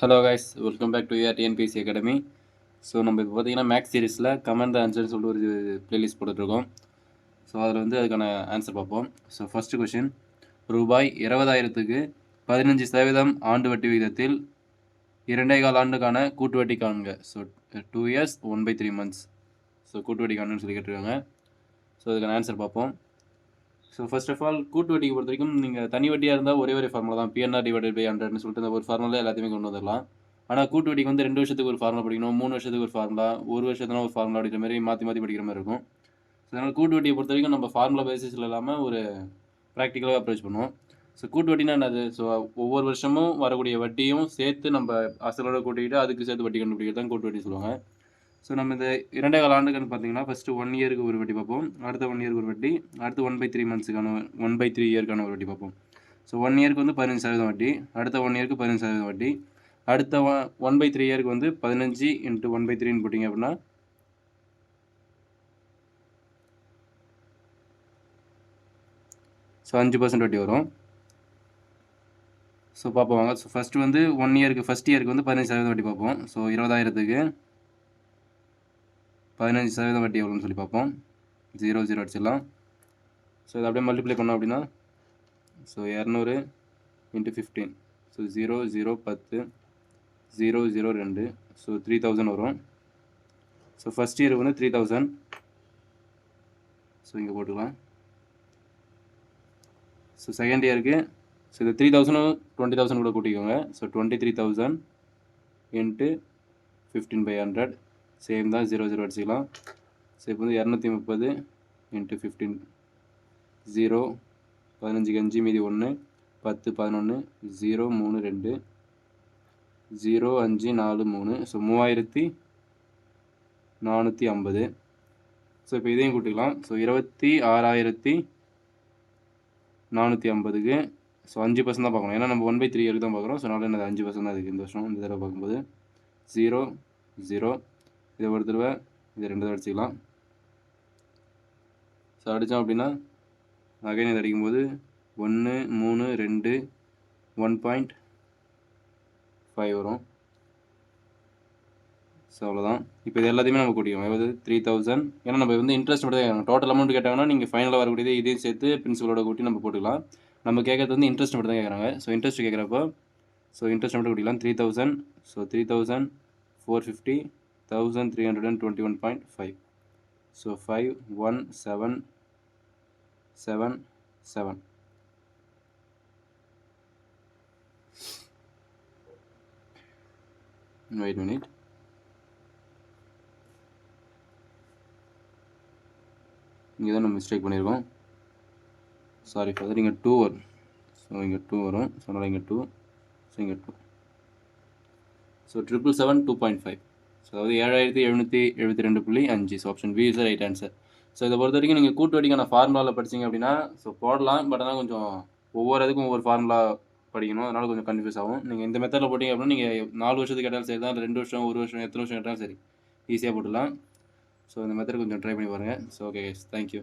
Hello guys welcome back to UR academy so நம்ம இப்போ பார்த்தீங்கன்னா மேக்ஸ் சீரிஸில் கமெண்ட் ஆன்சர்னு சொல்லிட்டு ஒரு ப்ளேலிஸ்ட் போட்டுட்ருக்கோம். ஸோ அதில் வந்து அதுக்கான ஆன்சர் பார்ப்போம். ஸோ ஃபஸ்ட்டு கொஷின் ரூபாய் இருபதாயிரத்துக்கு பதினஞ்சு சதவீதம் ஆண்டு வட்டி விகிதத்தில் இரண்டே கால் ஆண்டுக்கான கூட்டு வட்டி காணுங்க so two years one by three months so கூட்டு வட்டி காணுன்னு சொல்லி கேட்டிருக்காங்க. ஸோ அதுக்கான ஆன்சர் பார்ப்போம். ஸோ ஃபர்ஸ்ட் ஆஃப் ஆல் கூட்டு வட்டிக்கு பொறுத்த வரைக்கும் நீங்கள் தனி வட்டியாக இருந்தால் ஒரே ஒரே ஃபார்முலா தான். பிஎன்ஆர் டிவைடட் பை ஹண்ட்ரட்னு சொல்லிட்டு அந்த ஒரு ஃபார்முலா எல்லாத்தையுமே கொண்டு வந்துடலாம். ஆனால் கூட்டு வட்டிக்கு வந்து ரெண்டு வருஷத்துக்கு ஒரு ஃபார்முலா படிக்கணும் மூணு வருஷத்துக்கு ஒரு ஃபார்முலா ஒரு வருஷத்துல ஒரு ஃபார்முலா அப்படிங்கிற மாதிரி மாற்றி மாற்றி படிக்கிற மாதிரி இருக்கும். ஸோ அதனால் கூட்டு வட்டியை பொறுத்த வரைக்கும் நம்ம ஃபார்முலா பேசிஸில் இல்லாமல் ஒரு ப்ராக்டிக்கலாக அப்ரோச் பண்ணுவோம். ஸோ கூட்டு வட்டினா என்னது? ஸோ ஒவ்வொரு வருஷமும் வரக்கூடிய வட்டியும் சேர்த்து நம்ம அசலோட கூட்டிக்கிட்டு அதுக்கு சேர்த்து வட்டி கண்டுபிடிக்கிறது தான் கூட்டு வட்டி சொல்லுவாங்க. ஸோ நம்ம இந்த இரண்டே கால ஆண்டுகள்னு பார்த்தீங்கன்னா ஃபஸ்ட்டு ஒன் இயருக்கு ஒரு வட்டி பார்ப்போம். அடுத்த ஒன் இயருக்கு ஒரு வட்டி அடுத்து ஒன் பை த்ரீ மந்த்ஸுக்கான ஒன் பை த்ரீ இயருக்கான ஒரு வட்டி பார்ப்போம். ஸோ ஒன் இயருக்கு வந்து பதினஞ்சு சதவீதம் வட்டி அடுத்த ஒன் இயருக்கு பதினஞ்சு சதவீதம் வட்டி அடுத்த ஒன் பை த்ரீ இயருக்கு வந்து பதினஞ்சு இன்ட்டு ஒன் பை த்ரீன்னு போட்டிங்க அப்படின்னா ஸோ அஞ்சு பர்சன்ட் வட்டி வரும். ஸோ பார்ப்போம் வாங்க. ஸோ ஃபஸ்ட்டு வந்து ஒன் இயருக்கு ஃபஸ்ட் இயருக்கு வந்து பதினஞ்சு சதவீதம் வட்டி பார்ப்போம். ஸோ இருபதாயிரத்துக்கு பதினஞ்சு சதவீதம் வட்டி எவ்வளோன்னு சொல்லி பார்ப்போம். ஜீரோ ஜீரோ அடிச்சிடலாம். ஸோ இதை அப்படியே மல்டிப்ளை பண்ணோம் அப்படின்னா ஸோ இரநூறு into fifteen so zero zero பத்து ஜீரோ ஜீரோ ரெண்டு. ஸோ த்ரீ தௌசண்ட் வரும். ஸோ ஃபஸ்ட் இயருக்கு வந்து த்ரீ தௌசண்ட் ஸோ இங்கே போட்டுக்கலாம். ஸோ செகண்ட் இயருக்கு ஸோ இது த்ரீ தௌசண்டும் டுவெண்ட்டி தௌசண்ட் கூட கூட்டிக்கோங்க. So twenty three thousand into fifteen by hundred same தான் ஜீரோ ஜீரோ அடிச்சிக்கலாம். ஸோ இப்போ வந்து இரநூத்தி முப்பது இன்ட்டு ஃபிஃப்டீன் ஜீரோ பதினஞ்சுக்கு அஞ்சு மீதி ஒன்று பத்து பதினொன்று ஜீரோ மூணு ரெண்டு ஜீரோ அஞ்சு நாலு மூணு. ஸோ மூவாயிரத்தி நானூற்றி ஐம்பது. ஸோ இப்போ இதையும் கூட்டிக்கலாம். ஸோ இருபத்தி ஆறாயிரத்தி நானூற்றி ஐம்பதுக்கு ஸோ அஞ்சு பர்சன்ட் தான் பார்க்கணும். ஏன்னா நம்ம ஒன் பை த்ரீ இயருக்கு தான் பார்க்குறோம். ஸோ நாலு என்னது அஞ்சு பர்சன்ட் தான் இருக்குது இந்த வருஷம் இந்த தடவை பார்க்கும்போது. ஜீரோ ஜீரோ இதை ஒரு தடவை இதை ரெண்டு தடவை அடிச்சிக்கலாம். ஸோ அடித்தோம் அப்படின்னா அகைன் இதை அடிக்கும்போது ஒன்று மூணு ரெண்டு ஒன் பாயிண்ட் ஃபைவ் வரும். ஸோ அவ்வளோதான் இப்போ இது எல்லாத்தையுமே நம்ம கூட்டிக்கோம் அதாவது த்ரீ தௌசண்ட் ஏன்னா நம்ம வந்து இன்ட்ரெஸ்ட் மட்டும் தான் கேட்கணும். டோட்டல் அமௌண்ட் கேட்டாங்கன்னா நீங்கள் ஃபைனலாக வரக்கூடியது இதையும் சேர்த்து பிரின்சிபலோட கூட்டி நம்ம போட்டுக்கலாம். நம்ம கேட்கறது வந்து இன்ட்ரெஸ்ட் மட்டும் தான் கேட்குறாங்க. ஸோ இன்ட்ரெஸ்ட் கேட்குறப்போ ஸோ இன்ட்ரெஸ்ட் மட்டும் கூட்டிக்கலாம். Three thousand so three thousand four fifty thousand three hundred and twenty one point five so five one seven seven seven wait minute இங்கே தான் நம்ம மிஸ்டேக் பண்ணியிருக்கோம் சாரி ஃபாதர் இங்கே டூ வரும். So இங்கே two வரும். So இங்கே டூ ஸோ இங்கே two so triple seven two point five so அதாவது ஏழாயிரத்தி எழுநூற்றி எழுபத்தி ரெண்டு புள்ளி அஞ்சு. So option B is right answer so இதை பொறுத்த வரைக்கும் நீங்கள் கூட்டு வட்டிக்கான ஃபார்முலாவில் படிச்சிங்க அப்படின்னா ஸோ போடலாம் பட் ஆனால் கொஞ்சம் ஒவ்வொரு இதுக்கும் ஒவ்வொரு ஃபார்முலா படிக்கணும். அதனால் கொஞ்சம் கன்ஃபியூஸ் ஆகும். நீங்கள் இந்த மெத்தடில் போட்டிங்க அப்படின்னா நீங்கள் நாலு வருஷத்துக்கு கேட்டாலும் சரி தான் ரெண்டு வருஷம் ஒரு வருஷம் எத்தனை வருஷம் கேட்டாலும் சரி ஈஸியாக போட்டுடலாம். ஸோ இந்த மெத்தட் கொஞ்சம் ட்ரை பண்ணி பாருங்கள் ஸோ ஓகே தேங்க்யூ